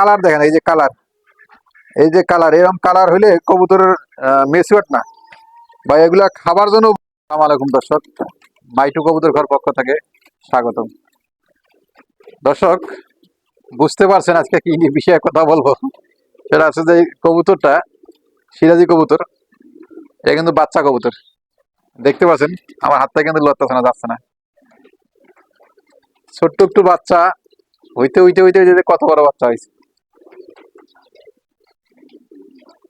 Colour দেখেন, এই যে কালার। এই যে কালার এরকম কালার হইলে কবুতরের মেসিওট না। বা এগুলা খাবার জন্য আসসালামু আলাইকুম, দর্শক। মাইটু কবুতর ঘর পক্ষ থেকে স্বাগতম। দর্শক, বুঝতে পারছেন আজকে কি বিষয়ে কথা বলব। সেটা হচ্ছে যে কবুতরটা সিরাজি কবুতর, এটা কিন্তু বাচ্চা কবুতর। দেখতে পাচ্ছেন, আমার হাতটা কিন্তু লড়তেছে না, যাচ্ছে না। ছোট্ট একটু বাচ্চা, হইতে হইতে হইতে হইতে কত বড় বাচ্চা হয়েছে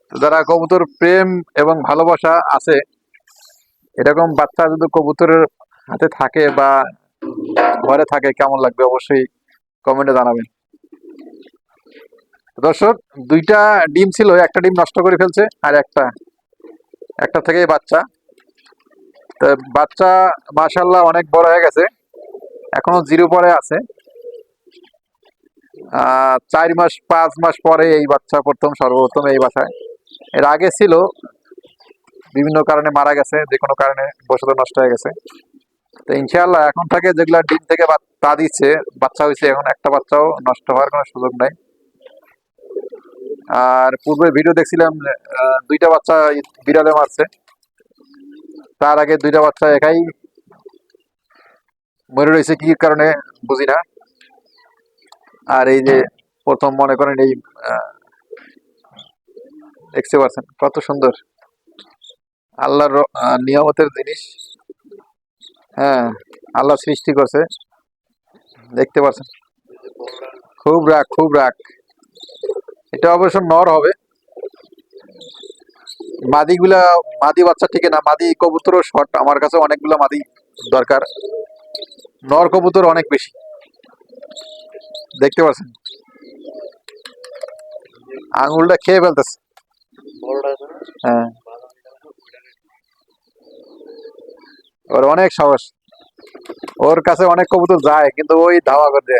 তো যারা কবুতর প্রেম এবং ভালোবাসা আছে, এরকম বাচ্চা যদি কবুতরের হাতে থাকে বা ঘরে থাকে, কেমন লাগবে অবশ্যই কমেন্টে জানাবেন। দর্শক, দুইটা ডিম ছিল, একটা ডিম নষ্ট করে ফেলছে আর একটা। একটা থেকেই বাচ্চা। তো বাচ্চা মাশাল্লাহ অনেক বড় হয়ে গেছে, এখনও জিরো পরে আছে। চার মাস, পাঁচ মাস পরে এই বাচ্চা প্রথম, সর্বপ্রথম এই বাসায়। এর আগে ছিল। বিভিন্ন কারণে মারা গেছে, যে কোনো কারণে বসত নষ্ট হয়ে গেছে। তো ইনশাআল্লাহ এখন থেকে যেগুলা ডিম থেকে তা দিচ্ছে, বাচ্চা হয়েছে, এখন একটা বাচ্চাও নষ্ট হওয়ার কোনো সুযোগ নাই। আর পূর্বে ভিডিও দেখছিলাম দুইটা বাচ্চা বিড়ালে মারছে। তার আগে দুইটা বাচ্চা একাই মরে রয়েছে, কি কারণে বুঝি না আর এই যে প্রথম মনে করেন এই দেখতে পাচ্ছেন, কত সুন্দর। আল্লাহর নিয়ামতের জিনিস। হ্যাঁ আল্লাহ সৃষ্টি করছে। দেখতে পাচ্ছেন। খুব রাগ খুব রাগ। এটা অবশ্য নর হবে। মাদিগুলা, মাদি বাচ্চা ঠিক না, মাদি কবুতরও শর্ট আমার কাছে অনেকগুলো মাদি দরকার। নর কবুতর অনেক বেশি। দেখতে পাচ্ছেন। আঙুলটা খেয়ে ফেলতেছে। হ্যাঁ। ওর অনেক সাহস। ওর কাছে অনেক কবুতর যায়, কিন্তু ওই ধাওয়া করে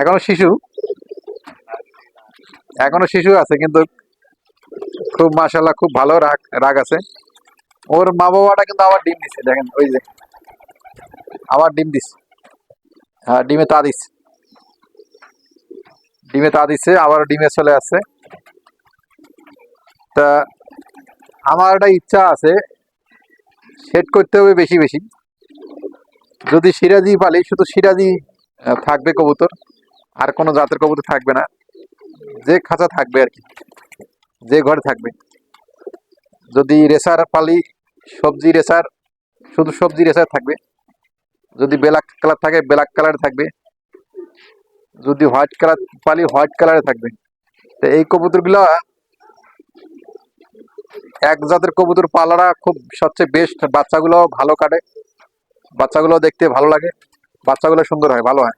এখনও শিশু। এখনও শিশু আছে, কিন্তু খুব মাশাল্লাহ খুব ভালো রাগ রাগ আছে। ওর মা বাবাটা কিন্তু আবার ডিম দিচ্ছে দেখেন, ওই যে। আবার ডিম দিচ্ছে হ্যাঁ ডিমে তা দিচ্ছে ডিমে তা দিচ্ছে আবার ডিমে চলে আসছে। তা আমার একটা ইচ্ছা আছে সেট করতে হবে বেশি বেশি। যদি সিরাজি পালি, শুধু সিরাজি থাকবে কবুতর, আর কোনো জাতের কবুতর থাকবে না। যে খাঁচা থাকবে আর কি, যে ঘরে থাকবে। যদি রেসার পালি, সবজি রেসার, শুধু সবজি রেসার থাকবে। যদি ব্ল্যাক কালার থাকে, ব্ল্যাক কালার থাকবে। যদি হোয়াইট কালার পালি, হোয়াইট কালারে থাকবে। তো এই কবুতরগুলো এক জাতের কবুতর পালাটা খুব সবচেয়ে বেস্ট বাচ্চাগুলো ভালো কাটে। বাচ্চাগুলো দেখতে ভালো লাগে। বাচ্চাগুলো সুন্দর হয়, ভালো হয়।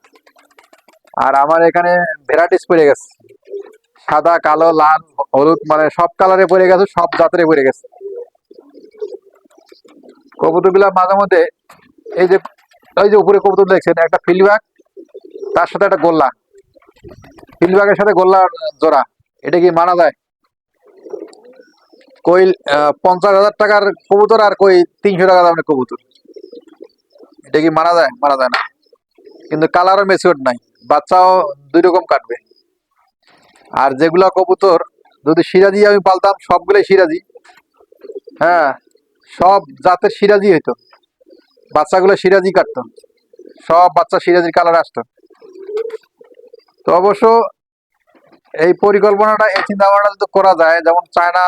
আর আমার এখানে ভ্যারাইটিস পড়ে গেছে। সাদা, কালো, লাল, হলুদ মানে সব কালারে পড়ে গেছে, সব জাতের পড়ে গেছে। কবুতরগুলা মাঝে মধ্যে এই যে এই যে উপরে কবুতর দেখছেন, একটা ফিলব্যাগ তার সাথে একটা গোল্লা। ফিলব্যাগের সাথে গোল্লা জোড়া। এটা কি মানা যায়? কই পঞ্চাশ হাজার টাকার কবুতর আর কই তিনশো টাকা দামের কবুতর। এটা কি মানা যায়? মানা যায় না। কিন্তু কালারও মেচিওর নাই। বাচ্চাও দুই রকম কাটবে। আর যেগুলা কবুতর, যদি সিরাজি আমি পালতাম, সবগুলোই সিরাজি। হ্যাঁ সব জাতের সিরাজি হইতো। বাচ্চাগুলো সিরাজি কাটতো। সব বাচ্চা সিরাজির কালার আসতো। তো অবশ্য এই পরিকল্পনাটা, এই চিন্তা ভাবনাটা যদি করা যায়, যেমন চায়না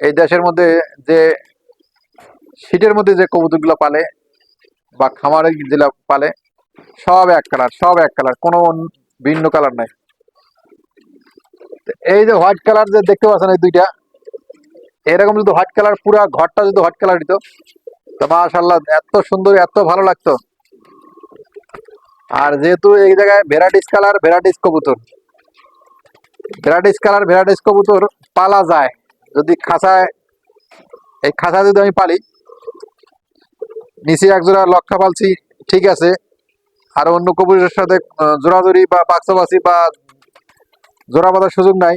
এই দেশের মধ্যে যে শীতের মধ্যে যে কবুতরগুলো পালে বা খামারে যেগুলো পালে, সব এক কালার সব এক কালার কোনো ভিন্ন কালার নাই। এই যে হোয়াইট কালার যে দেখতে পাচ্ছেন এই দুইটা, এরকম যদি হোয়াইট কালার পুরো ঘরটা যদি হোয়াইট কালার দিত তো মাশাল্লাহ এত সুন্দর, এত ভালো লাগতো। আর যেহেতু এই জায়গায় ভ্যারাইটিস কালার ভ্যারাইটিস কবুতর। ভ্যারাইটিস কালার ভ্যারাইটিস কবুতর পালা যায়। যদি খাঁচায় এই খাঁচা যদি আমি পালি, নিচে এক জোড়া লক্ষা পালছি, ঠিক আছে। আর অন্য কবুতরের সাথে জোড়াজোড়ি বা বাক্সাবাসি বা জোড়া বাঁধার সুযোগ নাই।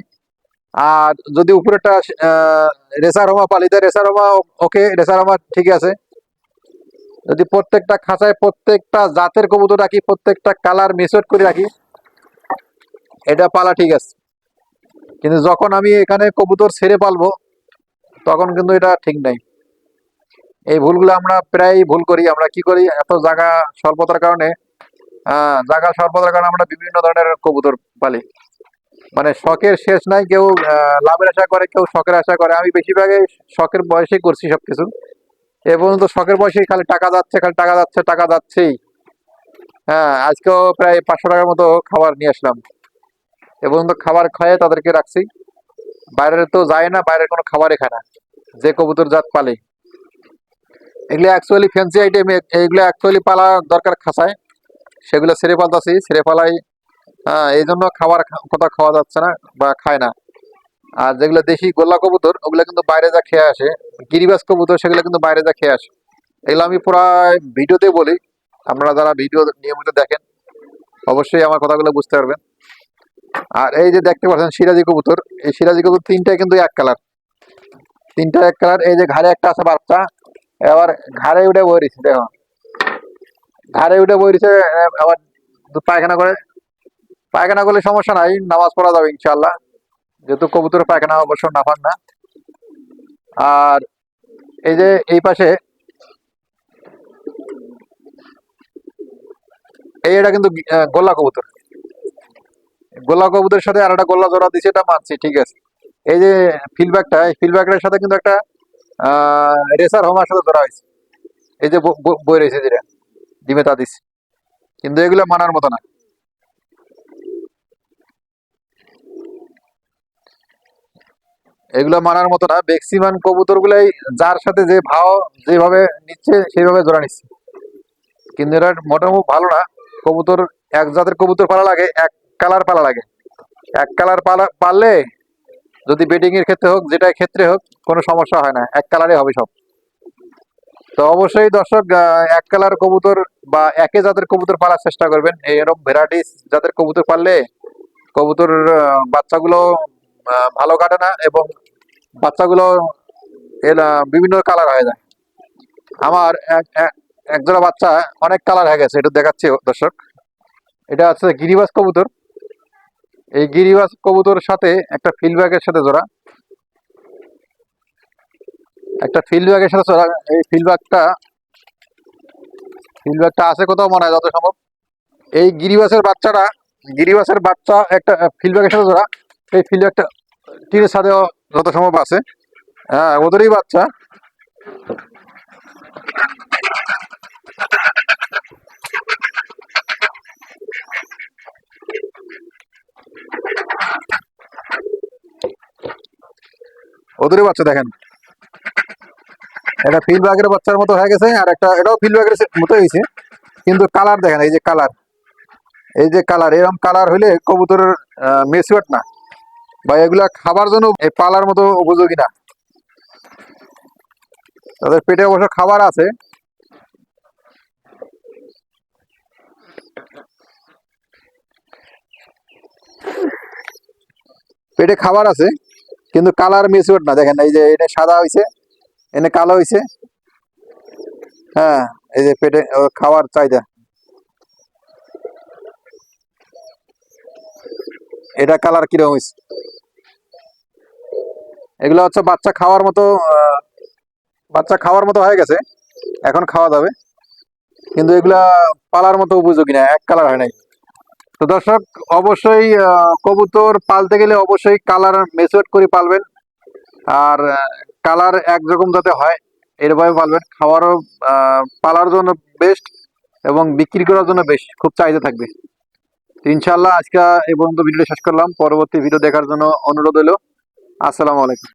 আর যদি উপরেটা রেসার হোমা পালি তাই রেসার হোমা ওকে রেসার হোমা ঠিক আছে। যদি প্রত্যেকটা খাঁচায় প্রত্যেকটা জাতের কবুতর রাখি, প্রত্যেকটা কালার মিসওয়েট করে রাখি, এটা পালা ঠিক আছে। কিন্তু যখন আমি এখানে কবুতর ছেড়ে পালবো, তখন কিন্তু এটা ঠিক নাই। এই ভুলগুলো আমরা প্রায় ভুল করি। আমরা কি করি? এত জায়গা স্বল্পতার কারণে জায়গা স্বল্পতার কারণে আমরা বিভিন্ন ধরনের কবুতর পালি। মানে শখের শেষ নাই, কেউ লাভের আশা করে, কেউ শখের আশা করে। আমি বেশিরভাগই শখের বয়সেই করছি সব কিছু এ পর্যন্ত শখের বয়সেই খালি টাকা যাচ্ছে, খালি টাকা যাচ্ছে, টাকা যাচ্ছেই। হ্যাঁ আজকেও প্রায় পাঁচশো টাকার মতো খাবার নিয়ে আসলাম। এ পর্যন্ত খাবার খাইয়ে তাদেরকে রাখছি। বাইরের তো যায় না, বাইরের কোনো খাবারই খায় না। যে কবুতর জাত পালে। এগুলো অ্যাকচুয়ালি ফ্যান্সি আইটেম এগুলো অ্যাকচুয়ালি পালা দরকার খাসায় সেগুলো ছেড়ে পালতাছি, ছেড়ে পালাই এই জন্য খাবার কোথাও খাওয়া যাচ্ছে না বা খায় না। আর যেগুলো দেশি গোল্লা কবুতর, ওগুলো কিন্তু বাইরে যা খেয়ে আসে। গিরিবাস কবুতর, সেগুলো কিন্তু বাইরে যা খেয়ে আসে। এগুলো আমি প্রায় ভিডিওতে বলি। আপনারা যারা ভিডিও নিয়মিত দেখেন, অবশ্যই আমার কথাগুলো বুঝতে পারবেন। আর এই যে দেখতে পাচ্ছেন সিরাজি কবুতর, এই সিরাজি কবুতর তিনটাই কিন্তু এক কালার তিনটা এক কালার এই যে ঘাড়ে একটা আছে বাচ্চা, এবার ঘাড়ে উঠে বইরিছে দেখো। ঘাড়ে উঠে বইরিছে আবার পায়খানা করে। পায়খানা করলে সমস্যা নাই, নামাজ পড়া যাবে ইনশাল্লাহ যেহেতু কবুতর পায়খানা অবশ্য না পান না। আর এই যে এই পাশে, এই এটা কিন্তু গোল্লা কবুতর। গোল্লা কবুতরের সাথে আর একটা গোল্লা জোড়া দিছে, এটা মানছি, ঠিক আছে। এই যে ফিলব্যাকটা এই ফিলব্যাকটার সাথে কিন্তু একটা রেসার হোমার সাথে ধরা হয়েছে। এই যে বই রয়েছে যেটা, ডিমে তা দিচ্ছে কিন্তু এগুলো মানার মতো না। এগুলো মানার মতো না। ম্যাক্সিমাম কবুতর গুলাই যার সাথে যে ভাও যেভাবে নিচ্ছে, সেইভাবে জোড়া নিচ্ছে। কিন্তু এটা মোটামুটি ভালো না। কবুতর, এক জাতের কবুতর পালা লাগে, এক কালার পালা লাগে। এক কালার পালা পারলে যদি বেটিং এর ক্ষেত্রে হোক যেটা ক্ষেত্রে হোক, কোনো সমস্যা হয় না। এক কালারে হবে সব। তো অবশ্যই দর্শক এক কালার কবুতর বা একে জাতের কবুতর পালার চেষ্টা করবেন। এরকম ভ্যারাইটিস জাতের কবুতর পাললে কবুতর বাচ্চাগুলো ভালো কাটে না এবং বাচ্চাগুলো বিভিন্ন কালার হয়ে যায়। আমার এক, এক- একজোড়া বাচ্চা অনেক কালার হয়ে গেছে এটা দেখাচ্ছি দর্শক। এটা আছে গিরিবাস কবুতর। এই গিরিবাস কবুতর সাথে একটা ফিল্ড ফিল্ডব্যাগের সাথে জোড়া। একটা ফিল্ড ফিল্ডব্যাগের সাথে জোড়া। এই ফিল্ডব্যাগটা ফিল্ডব্যাগটা আছে কোথাও মনে হয় যত সম্ভব এই গিরিবাসের বাচ্চাটা গিরিবাসের বাচ্চা একটা ফিল্ডব্যাগের সাথে জোড়া। এই ফিল্ডব্যাগটা টিনের সাথে যত সম্ভব আছে। হ্যাঁ ওদেরই বাচ্চা। ওদেরই বাচ্চা দেখেন। এটা ফিল্ড ব্যাগের বাচ্চার মতো হয়ে গেছে, আর একটা এটাও ফিল্ড ব্যাগের মতো হয়েছে। কিন্তু কালার দেখেন, এই যে কালার এই যে কালার এরকম কালার হলে কবুতরের মেসুয়াট না। বা এগুলা খাবার জন্য এই পালার মতো উপযোগী না। তাদের পেটে অবশ্য খাবার আছে। পেটে খাবার আছে। কিন্তু কালার মিসওয়ার্ড না। দেখেন, এই যে এটা সাদা হইছে এনে কালো হইছে। হ্যাঁ এই যে পেটে খাওয়ার চাহিদা। এটা কালার কীরকম হইছে? এগুলো হচ্ছে বাচ্চা খাওয়ার মতো বাচ্চা খাওয়ার মতো হয়ে গেছে। এখন খাওয়া যাবে। কিন্তু এগুলা পালার মতো উপযোগী না, এক কালার হয় নাই। তো দর্শক, অবশ্যই কবুতর পালতে গেলে অবশ্যই কালার মেচুয়ার করে পালবেন। আর কালার একরকম যাতে হয় এরভাবে পালবেন। খাওয়ারও পালার জন্য বেস্ট এবং বিক্রি করার জন্য বেশ খুব চাহিদা থাকবে। তো ইনশাল্লাহ আজকে এই পর্যন্ত ভিডিও শেষ করলাম। পরবর্তী ভিডিও দেখার জন্য অনুরোধ হলো আসসালামু আলাইকুম।